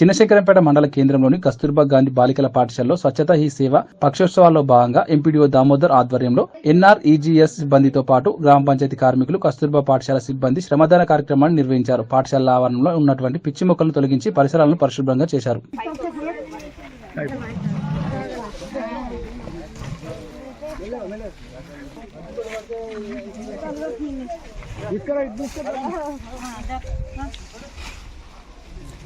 చిన్నశంకరంపేట మండల కేంద్రంలోని కస్తూర్బా గాంధీ బాలికల పాఠశాలలో స్వచ్ఛత హీ సేవ పక్షోత్సవాల్లో భాగంగా ఎంపీడీఓ దామోదర్ ఆధ్వర్యంలో ఎన్ఆర్ఈజీఎస్ సిబ్బందితో పాటు గ్రామ పంచాయతీ కార్మికులు కస్తూర్బా పాఠశాల సిబ్బంది శ్రమదాన కార్యక్రమాన్ని నిర్వహించారు. పాఠశాల ఆవరణలో ఉన్నటువంటి పిచ్చి మొక్కలను తొలగించి పరిసరాలను పరిశుభ్రంగా చేశారు.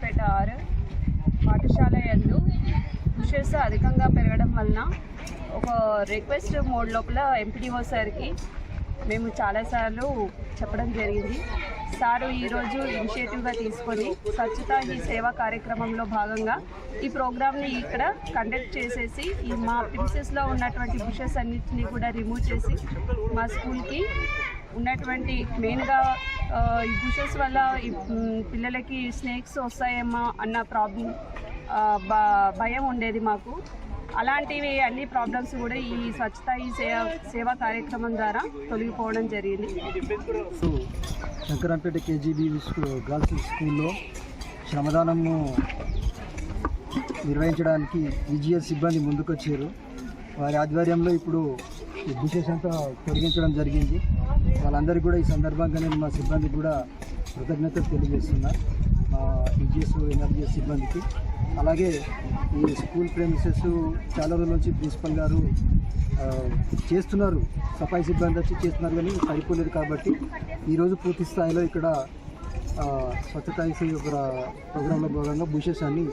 పేట ఆరు పాఠశాల ఎందు బుషెస్ అధికంగా పెరగడం వలన ఒక రిక్వెస్ట్ మోడ్ లోపల ఎంపీడీఓ సార్కి మేము చాలాసార్లు చెప్పడం జరిగింది. సారు ఈరోజు ఇనిషియేటివ్గా తీసుకొని స్వచ్ఛత ఈ సేవా కార్యక్రమంలో భాగంగా ఈ ప్రోగ్రామ్ని ఇక్కడ కండక్ట్ చేసేసి ఈ మా ప్రిన్సెస్లో ఉన్నటువంటి బుషెస్ అన్నిటిని కూడా రిమూవ్ చేసి మా స్కూల్కి ఉన్నటువంటి మెయిన్గా ఈ బుషెస్ వల్ల పిల్లలకి స్నేక్స్ వస్తాయేమో అన్న ప్రాబ్లం భయం ఉండేది మాకు. అలాంటివి అన్ని ప్రాబ్లమ్స్ కూడా ఈ స్వచ్ఛత ఈ సేవ సేవా కార్యక్రమం ద్వారా తొలగిపోవడం జరిగింది. శంకరంపేట కేజీబీ గర్ల్స్ స్కూల్లో శ్రమదానము నిర్వహించడానికి విజిఎస్ సిబ్బంది ముందుకొచ్చారు. వారి ఆధ్వర్యంలో ఇప్పుడు డిషెస్ అంతా తొలగించడం జరిగింది. వాళ్ళందరికీ కూడా ఈ సందర్భంగా నేను మా సిబ్బందికి కూడా కృతజ్ఞతలు తెలియజేస్తున్నా మా ఈజీఎస్ ఎన్ఆర్జీఎస్ సిబ్బందికి. అలాగే ఈ స్కూల్ ప్రేమిసెస్ చాలా రోజుల నుంచి ప్రిన్సిపల్ గారు చేస్తున్నారు. సఫాయి సిబ్బంది వచ్చి చేస్తున్నారు కానీ సరిపోలేదు కాబట్టి ఈరోజు పూర్తి స్థాయిలో ఇక్కడ స్వచ్ఛత స్వచ్ఛతా ప్రోగ్రాంలో భాగంగా బుషెస్ అన్ని